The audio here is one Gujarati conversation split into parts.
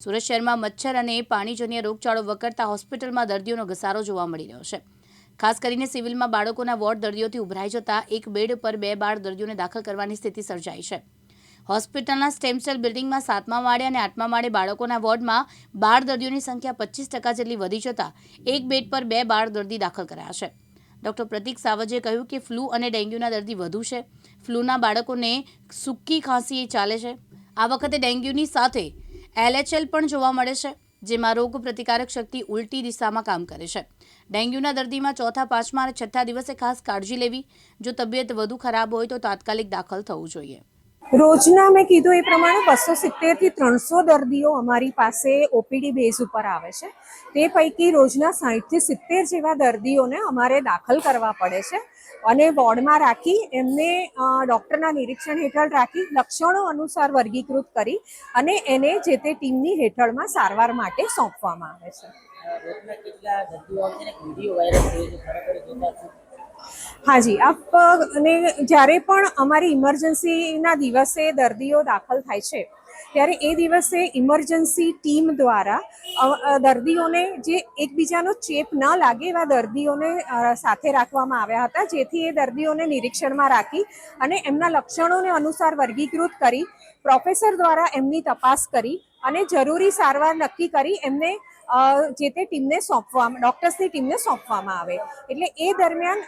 સુરત શહેરમાં મચ્છર અને પાણીજન્ય રોગચાળો વકરતા હોસ્પિટલમાં દર્દીઓનો ઘસારો જોવા મળી રહ્યો છે. ખાસ કરીને સિવિલમાં બાળકોના વોર્ડ દર્દીઓથી ઉભરાઈ જતા એક બેડ પર બે બાળ દર્દીઓને દાખલ કરવાની સ્થિતિ સર્જાઈ છે. હોસ્પિટલના સ્ટેમસેલ બિલ્ડિંગમાં સાતમા માળે અને આઠમા માળે બાળકોના વોર્ડમાં બાળ દર્દીઓની સંખ્યા પચીસ ટકા જેટલી વધી જતા એક બેડ પર બે બાળ દર્દી દાખલ કરાયા છે. ડોક્ટર પ્રતિક સાવજે કહ્યું કે ફ્લૂ અને ડેન્ગ્યુના દર્દી વધુ છે. ફ્લૂના બાળકોને સૂકી ખાંસી ચાલે છે. આ વખતે ડેન્ગ્યુની સાથે એલએચએલ પણ જોવા મળે છે, જેમાં રોગ પ્રતિકારક શક્તિ ઉલટી દિશામાં કામ કરે છે. ડેન્ગ્યુના દર્દીમાં ચોથા, પાંચમા અને છઠ્ઠા દિવસે ખાસ કાળજી લેવી. જો તબિયત વધુ ખરાબ હોય તો તાત્કાલિક દાખલ થવું જોઈએ. રોજના મેં કીધું એ પ્રમાણે બસો સિત્તેરથી ત્રણસો દર્દીઓ અમારી પાસે ઓપીડી બેઝ ઉપર આવે છે. તે પૈકી રોજના સાહીઠથી સિત્તેર જેવા દર્દીઓને અમારે દાખલ કરવા પડે છે. અને વોર્ડમાં રાખી એમને ડૉક્ટરના નિરીક્ષણ હેઠળ રાખી લક્ષણો અનુસાર વર્ગીકૃત કરી અને એને જે તે ટીમની હેઠળમાં સારવાર માટે સોંપવામાં આવે છે. હાજી આપ અ, અને જ્યારે પણ અમારી ઇમરજન્સીના દિવસે દર્દીઓ દાખલ થાય છે ત્યારે એ દિવસે ઇમરજન્સી ટીમ દ્વારા દર્દીઓને જે એકબીજાનો ચેપ ન લાગે એવા દર્દીઓને સાથે રાખવામાં આવ્યા હતા જેથી એ દર્દીઓને નિરીક્ષણમાં રાખી અને એમના લક્ષણોને અનુસાર વર્ગીકૃત કરી પ્રોફેસર દ્વારા એમની તપાસ કરી અને જરૂરી સારવાર નક્કી કરી એમને જે તે ટીમને સોંપવામાં, ડૉક્ટર્સની ટીમને સોંપવામાં આવે. એટલે એ દરમિયાન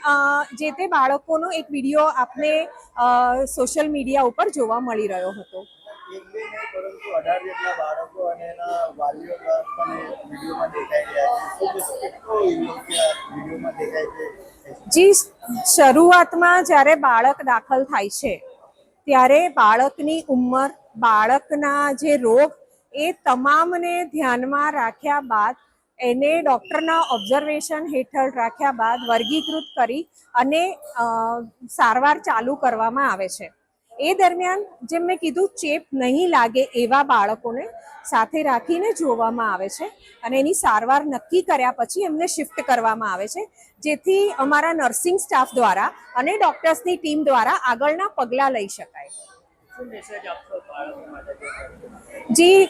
જે તે બાળકોનો એક વીડિયો આપને સોશિયલ મીડિયા ઉપર જોવા મળી રહ્યો હતો. પરંતુ જી, શરૂઆતમાં જ્યારે બાળક દાખલ થાય છે, ત્યારે બાળકની ઉંમર, બાળકના જે રોગ એ તમામને ધ્યાનમાં રાખ્યા બાદ, એને ડૉક્ટરના ઓબ્ઝર્વેશન હેઠળ રાખ્યા બાદ વર્ગીકૃત કરી અને સારવાર ચાલુ કરવામાં આવે છે. એ દરમિયાન જેમ મેં કીધું, ચેપ નહીં લાગે એવા બાળકોને સાથે રાખીને જોવામાં આવે છે અને એની સારવાર નક્કી કર્યા પછી એમને શિફ્ટ કરવામાં આવે છે. જેથી અમારા નર્સિંગ સ્ટાફ દ્વારા અને ડૉક્ટર્સની ટીમ દ્વારા આગળના પગલાં લઈ શકાય. જી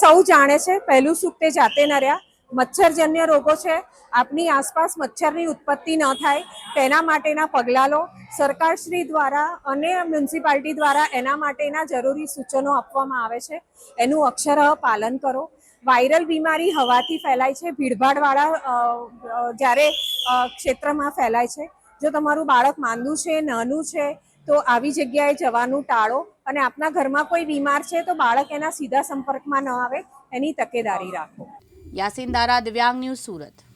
સૌ જાણે છે, પહેલું સુખ તે જાતે નર્યા મચ્છરજન્ય રોગો છે. આપની આસપાસ મચ્છરની ઉત્પત્તિ ન થાય. તેના માટેના પગલાં લો. સરકારશ્રી દ્વારા અને મ્યુનિસિપાલિટી દ્વારા એના માટેના જરૂરી સૂચનો આપવામાં આવે છે. એનું અક્ષરઃ પાલન કરો. વાયરલ બીમારી હવાથી ફેલાય છે. ભીડભાડવાળા જ્યારે ક્ષેત્રમાં ફેલાય છે. જો તમારું બાળક માંદું છે, નાનું છે તો આવી જગ્યાએ જવાનું ટાળો. અને આપના ઘરમાં કોઈ બીમાર છે તો બાળક એના સીધા સંપર્કમાં ન આવે, એની તકેદારી રાખો. યાસીન દારા, દિવ્યાંગ ન્યૂઝ સુરત.